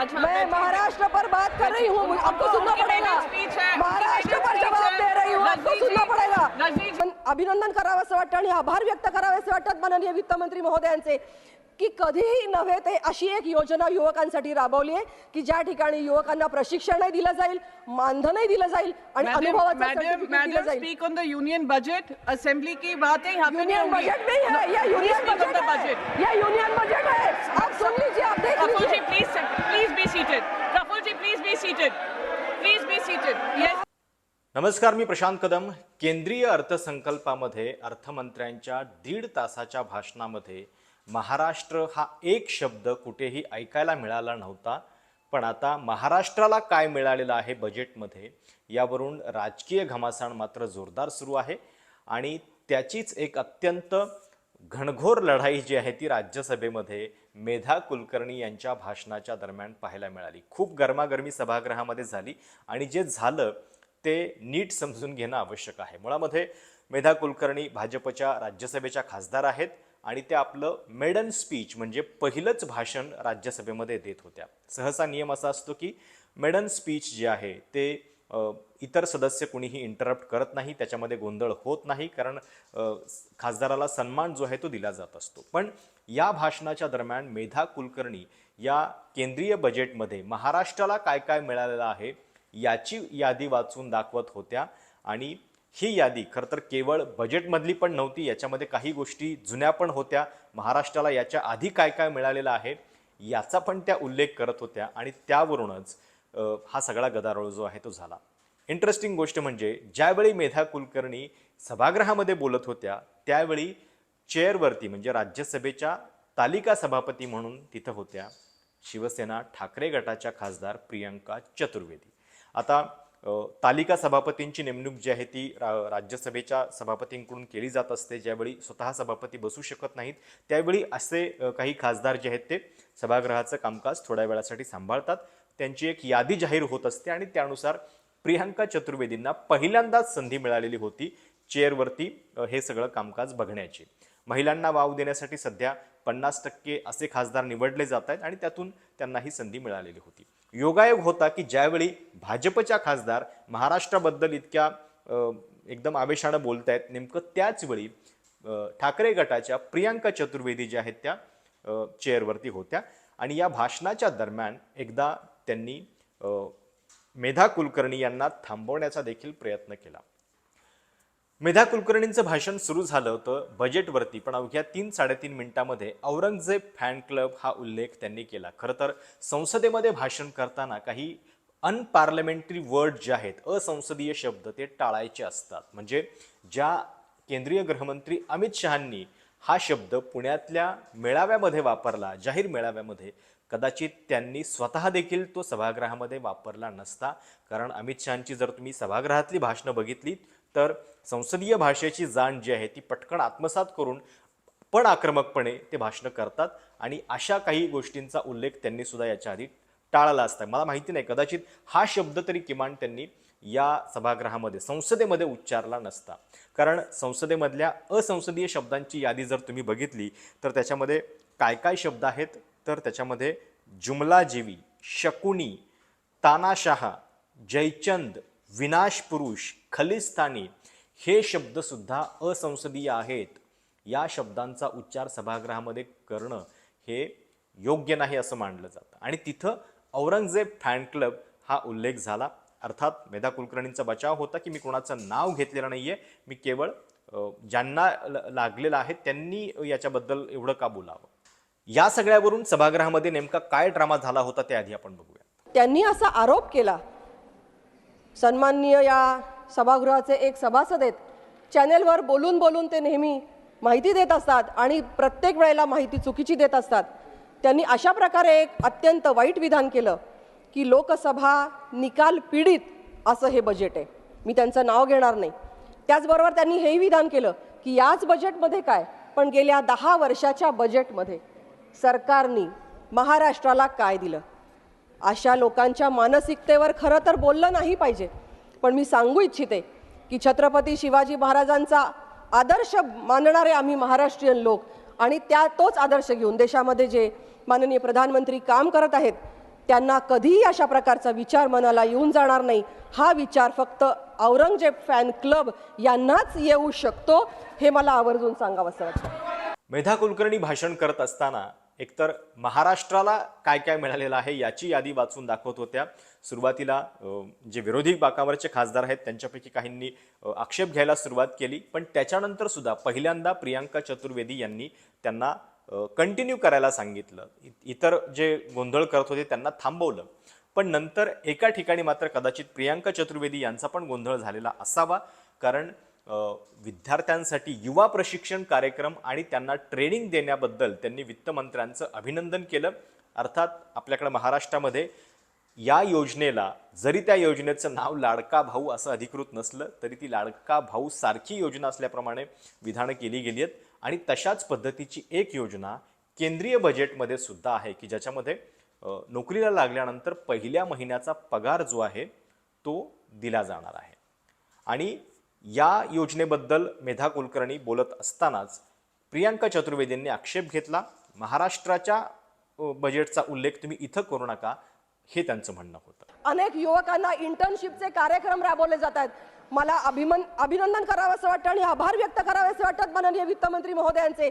मैं महाराष्ट्र पर बात कर रही हूँ आपको सुनना पड़ेगा। महाराष्ट्र पर जवाब। दे रही हूँ आपको सुनना पडेगा। अभिनंदन करावं असं वाटतं आणि आभार व्यक्त करावे असे वाटतात माननीय वित्तमंत्री महोदयांचे। की कधीही नव्हे ते अशी एक योजना युवकांसाठी राबवली आहे की ज्या ठिकाणी युवकांना प्रशिक्षणही दिलं जाईल मानधनही दिलं जाईल आणि अनुभवाचं मैडम certificate दिलं मैडम जाईल. Speak on the union budget assembly की बातें यहाँ पे नहीं यूनियन होंगी. बजट नहीं है ये यूनियन बजट. ये यूनियन बजट है। आप सुन लीजिए आप देख जी लीजिए। Please please be seated Prafull ji please be seated please be seated yes नमस्कार मी प्रशांत कदम. केंद्रीय अर्थसंकल्पामध्ये अर्थमंत्र्यांच्या दीड तासाच्या भाषणामध्ये महाराष्ट्र हा एक शब्द कुठेही ऐकायला मिळाला नव्हता पण आता महाराष्ट्राला काय मिळालेलं आहे बजेटमध्ये यावरून राजकीय घमासाण मात्र जोरदार सुरू आहे. आणि त्याचीच एक अत्यंत घणघोर लढाई जी आहे ती राज्यसभेमध्ये मेधा कुलकर्णी यांच्या भाषणाच्या दरम्यान पाहायला मिळाली. खूप गरमागरमी सभागृहामध्ये झाली आणि जे झालं ते नीट समजून घेणं आवश्यक आहे. मुळामध्ये मेधा कुलकर्णी भाजपच्या राज्यसभेच्या खासदार आहेत. आणि ते आपलं मेडन स्पीच म्हणजे पहिलंच भाषण राज्यसभेमध्ये देत होत्या. सहसा नियम असा असतो की मेडन स्पीच जे आहे ते इतर सदस्य कुणीही इंटरप्ट करत नाही त्याच्यामध्ये गोंधळ होत नाही कारण खासदाराला सन्मान जो आहे तो दिला जात असतो. पण या भाषणाच्या दरम्यान मेधा कुलकर्णी या केंद्रीय बजेटमध्ये महाराष्ट्राला काय काय मिळालेलं आहे याची यादी वाचून दाखवत होत्या आणि ही यादी खरं तर केवळ बजेटमधली पण नव्हती याच्यामध्ये काही गोष्टी जुन्या पण होत्या. महाराष्ट्राला याच्या आधी काय काय मिळालेलं आहे याचा पण त्या उल्लेख करत होत्या आणि त्यावरूनच हा सगळा गदारोळ जो आहे तो झाला. इंटरेस्टिंग गोष्ट म्हणजे ज्यावेळी मेधा कुलकर्णी सभागृहामध्ये बोलत होत्या त्यावेळी चेअरवरती म्हणजे राज्यसभेच्या तालिका सभापती म्हणून तिथं होत्या शिवसेना ठाकरे गटाच्या खासदार प्रियंका चतुर्वेदी. आता तालिका सभापतींची नेमणूक जी आहे ती रा- राज्यसभेच्या सभापतींकडून केली जात असते. ज्यावेळी स्वतः सभापती बसू शकत नाहीत त्यावेळी असे काही खासदार जे आहेत ते सभागृहाचं कामकाज थोड्या वेळासाठी सांभाळतात. त्यांची एक यादी जाहीर होत असते आणि त्यानुसार प्रियांका चतुर्वेदींना पहिल्यांदाच संधी मिळालेली होती चेअरवरती हे सगळं कामकाज बघण्याची. महिलांना वाव देण्यासाठी सध्या पन्नास टक्के असे खासदार निवडले जात आहेत आणि त्यातून त्यांना ही संधी मिळालेली होती. योगायोग होता की ज्यावेळी भाजपच्या खासदार महाराष्ट्राबद्दल इतक्या एकदम आवेशानं बोलत आहेत नेमकं त्याचवेळी ठाकरे गटाच्या प्रियांका चतुर्वेदी ज्या आहेत त्या चेअरवरती होत्या. आणि या भाषणाच्या दरम्यान एकदा त्यांनी मेधा कुलकर्णी यांना थांबवण्याचा देखील प्रयत्न केला. मेधा कुलकर्णींचं भाषण सुरू झालं होतं बजेटवरती पण अवघ्या तीन साडेतीन मिनिटामध्ये औरंगजेब फॅन क्लब हा उल्लेख त्यांनी केला. खरं तर संसदेमध्ये भाषण करताना काही अनपार्लमेंटरी वर्ड जे आहेत असंसदीय शब्द ते टाळायचे असतात. म्हणजे ज्या केंद्रीय गृहमंत्री अमित शहांनी हा शब्द पुण्यातल्या मेळाव्यामध्ये वापरला जाहीर मेळाव्यामध्ये कदाचित त्यांनी स्वतः देखील तो सभागृहामध्ये वापरला नसता. कारण अमित शहांची जर तुम्ही सभागृहातली भाषणं बघितली तर संसदीय भाषेची जाण जी आहे ती पटकन आत्मसात करून पण आक्रमकपणे ते भाषणं करतात. आणि अशा काही गोष्टींचा उल्लेख त्यांनी सुद्धा याच्या आधी टाळला असता. मला माहिती नाही कदाचित हा शब्द तरी किमान त्यांनी या सभागृहामध्ये संसदेमध्ये उच्चारला नसता. कारण संसदेमधल्या असंसदीय शब्दांची यादी जर तुम्ही बघितली तर त्याच्यामध्ये काय काय शब्द आहेत? तर त्याच्यामध्ये जुमलाजीवी शकुनी तानाशाह जयचंद विनाशपुरुष खलिस्तानी हे शब्दसुद्धा असंसदीय आहेत. या शब्दांचा उच्चार सभागृहामध्ये करणं हे योग्य नाही असं मानलं जातं. आणि तिथं औरंगजेब फॅन क्लब हा उल्लेख झाला. अर्थात मेधा कुलकर्णींचा बचाव होता की मी कोणाचं नाव घेतलेलं नाहीये. मी केवळ ज्यांना ल- लागलेलं आहे त्यांनी याच्याबद्दल एवढं का बोलावं? या सगळ्यावरून सभागृहामध्ये नेमका काय ड्रामा झाला होता ते आधी आपण बघूया त्यांनी असा आरोप केला सन्माननीय या सभागृहाचे एक सभासद आहेत. चॅनेलवर बोलून बोलून ते नेहमी माहिती देत असतात आणि प्रत्येक वेळेला माहिती चुकीची देत असतात. त्यांनी अशा प्रकारे एक अत्यंत वाईट विधान केलं की लोकसभा निकाल पीडित असं हे बजेट आहे. मी त्यांचं नाव घेणार नाही. त्याचबरोबर त्यांनी हेही विधान केलं की याच बजेटमध्ये काय? पण गेल्या दहा वर्षाच्या बजेटमध्ये सरकारनी महाराष्ट्राला काय दिलं? अशा लोकांच्या मानसिकतेवर खरं तर बोललं नाही पाहिजे. पण मी सांगू इच्छिते की छत्रपती शिवाजी महाराजांचा आदर्श मानणारे आम्ही महाराष्ट्रीयन लोक आणि त्या तोच आदर्श घेऊन देशामध्ये जे माननीय प्रधानमंत्री काम करत आहेत त्यांना कधीही अशा प्रकारचा विचार मनाला येऊन जाणार नाही. हा विचार फक्त औरंगजेब फॅन क्लब यांनाच येऊ शकतो हे मला आवर्जून सांगावंसं वाटतं. मेधा कुलकर्णी भाषण करत असताना एकतर महाराष्ट्राला काय काय मिळालेलं आहे याची यादी वाचून दाखवत होत्या. सुरुवातीला जे विरोधी बाकावरचे खासदार आहेत त्यांच्यापैकी काहींनी आक्षेप घ्यायला सुरुवात केली. पण त्याच्यानंतर सुद्धा पहिल्यांदा प्रियांका चतुर्वेदी यांनी त्यांना कंटिन्यू करायला सांगितलं. इ- इतर जे गोंधळ करत होते त्यांना थांबवलं. पण नंतर एका ठिकाणी मात्र कदाचित प्रियांका चतुर्वेदी यांचा पण गोंधळ झालेला असावा. कारण विद्यार्थ्यांसाठी युवा प्रशिक्षण कार्यक्रम आणि त्यांना ट्रेनिंग देण्याबद्दल त्यांनी वित्तमंत्र्यांचं अभिनंदन केलं. अर्थात आपल्याकडे महाराष्ट्रामध्ये या योजनेला जरी त्या योजनेचं नाव लाडका भाऊ असं अधिकृत नसलं तरी ती लाडका भाऊ सारखी योजना असल्याप्रमाणे विधानं केली गेली आहेत. आणि तशाच पद्धतीची एक योजना केंद्रीय बजेटमध्ये सुद्धा आहे की ज्याच्यामध्ये नोकरीला लागल्यानंतर पहिल्या महिन्याचा पगार जो आहे तो दिला जाणार आहे. आणि या योजनेबद्दल मेधा कुलकर्णी बोलत असतानाच प्रियांका चतुर्वेदींनी आक्षेप घेतला. महाराष्ट्राच्या बजेटचा उल्लेख तुम्ही इथं करू नका हे त्यांचं म्हणणं होतं. अनेक युवकांना इंटर्नशिपचे कार्यक्रम राबवले जात आहेत मला अभिमन अभिनंदन करावं असं वाटतं आणि आभार व्यक्त करावे असं वाटतात माननीय वित्तमंत्री महोदयांचे.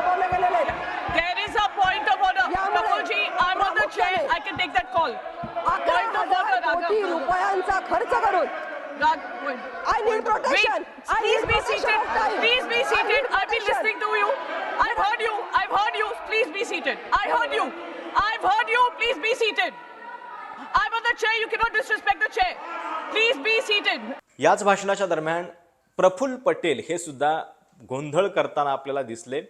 There is a point of order. यामुळे Praful ji, I'm on the chair. प्रामुख्याने I can take that call. अकरा Point of order, हजार कोटी Raghav. रुपयांचा खर्च करून Rag, point. I need Wait, protection. I please need be protection seated. of time. Please be I seated. need I've been protection. listening to you. I've heard you. I've heard you. Please be seated. I heard you. I've heard you. Please be seated. I'm on the chair. You cannot disrespect the chair. Please be seated. याच भाषणाच्या दरम्यान प्रफुल्ल पटेल हे सुद्धा गोंधळ करताना आपल्याला दिसले.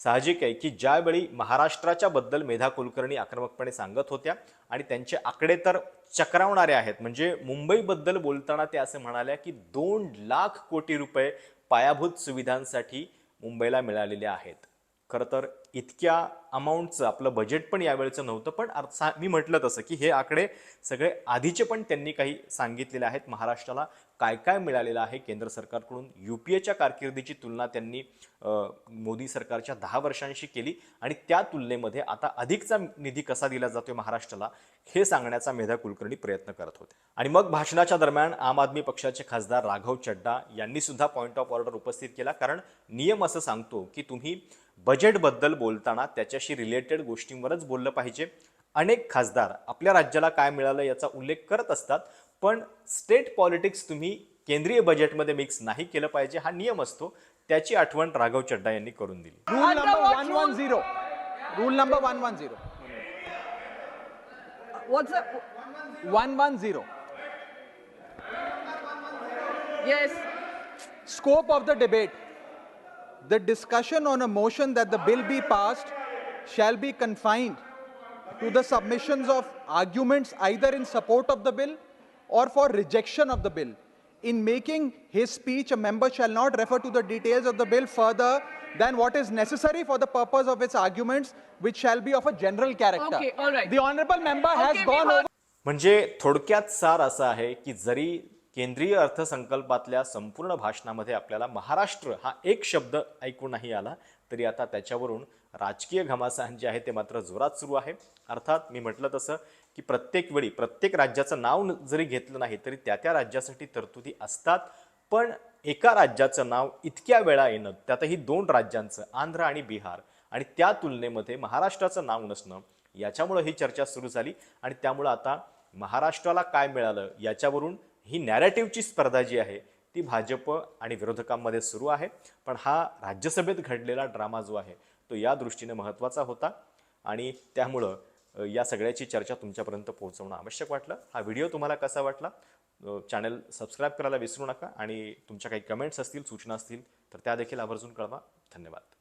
साहजिक आहे की ज्यावेळी महाराष्ट्राच्या बद्दल मेधा कुलकर्णी आक्रमकपणे सांगत होत्या आणि त्यांचे आकडे तर चक्रावणारे आहेत. म्हणजे मुंबईबद्दल बोलताना ते असं म्हणाल्या की दोन लाख कोटी रुपये पायाभूत सुविधांसाठी मुंबईला मिळालेले आहेत. खरं तर इतक्या अमाऊंटचं आपलं बजेट पण यावेळचं नव्हतं पण सा- मी म्हटलं तसं की हे आकडे सगळे आधीचे पण त्यांनी काही सांगितलेले आहेत. महाराष्ट्राला काय काय मिळालेलं आहे? केंद्र सरकारकडून यू पी एच्या कारकिर्दीची तुलना त्यांनी मोदी सरकारच्या दहा वर्षांशी केली आणि त्या तुलनेमध्ये आता अधिकचा निधी कसा दिला जातोय महाराष्ट्राला हे सांगण्याचा मेधा कुलकर्णी प्रयत्न करत होते. आणि मग भाषणाच्या दरम्यान आम आदमी पक्षाचे खासदार राघव चड्डा यांनी सुद्धा पॉईंट ऑफ ऑर्डर उपस्थित केला कारण नियम असं सांगतो की तुम्ही बजेटबद्दल बोलताना त्याच्याशी रिलेटेड गोष्टींवरच बोललं पाहिजे अनेक खासदार आपल्या राज्याला काय मिळालं याचा उल्लेख करत असतात पण स्टेट पॉलिटिक्स तुम्ही केंद्रीय बजेटमध्ये मिक्स नाही केलं पाहिजे हा नियम असतो त्याची आठवण राघव चड्डा यांनी करून दिली Rule Under number what rule? 110. Rule number 110. What's the? 110. Yes. Scope of the debate. The discussion on a motion that the bill be passed shall be confined to the submissions of arguments either in support of the bill or for rejection of the bill. In making his speech, a member shall not refer to the details of the bill further than what is necessary for the purpose of its arguments, which shall be of a general character. Okay, all right. The honorable member has Okay, we gone heard- over. म्हणजे थोडक्यात सार असं आहे की जरी केंद्रीय अर्थसंकल्पातल्या संपूर्ण भाषणामध्ये आपल्याला महाराष्ट्र हा एक शब्द ऐकून नाही आला. तरी आता त्याच्यावरून राजकीय घमासान जे आहे ते मात्र जोरात सुरू आहे. अर्थात मी म्हटलं तसं की प्रत्येक वेळी प्रत्येक राज्याचं नाव जरी घेतलं नाही तरी त्या त्या राज्यासाठी तरतुदी असतात. पण एका राज्याचं नाव इतक्या वेळा येणं त्यातही दोन राज्यांचं आंध्र आणि बिहार आणि त्या तुलनेमध्ये महाराष्ट्राचं नाव नसणं याच्यामुळं ही चर्चा सुरू झाली. आणि त्यामुळं आता महाराष्ट्राला काय मिळालं याच्यावरून ही नॅरेटिव्हची स्पर्धा जी आहे ती भाजप आणि विरोधकांमध्ये सुरू आहे. पण हा राज्यसभेत घडलेला ड्रामा जो आहे तो या दृष्टीने महत्त्वाचा होता. आणि त्यामुळं या सगळ्याची चर्चा तुमच्यापर्यंत पोहोचवणं आवश्यक वाटलं. हा व्हिडिओ तुम्हाला कसा वाटला? चॅनल सबस्क्राईब करायला विसरू नका. आणि तुमच्या काही कमेंट्स असतील सूचना असतील तर त्या देखील आवर्जून कळवा. धन्यवाद.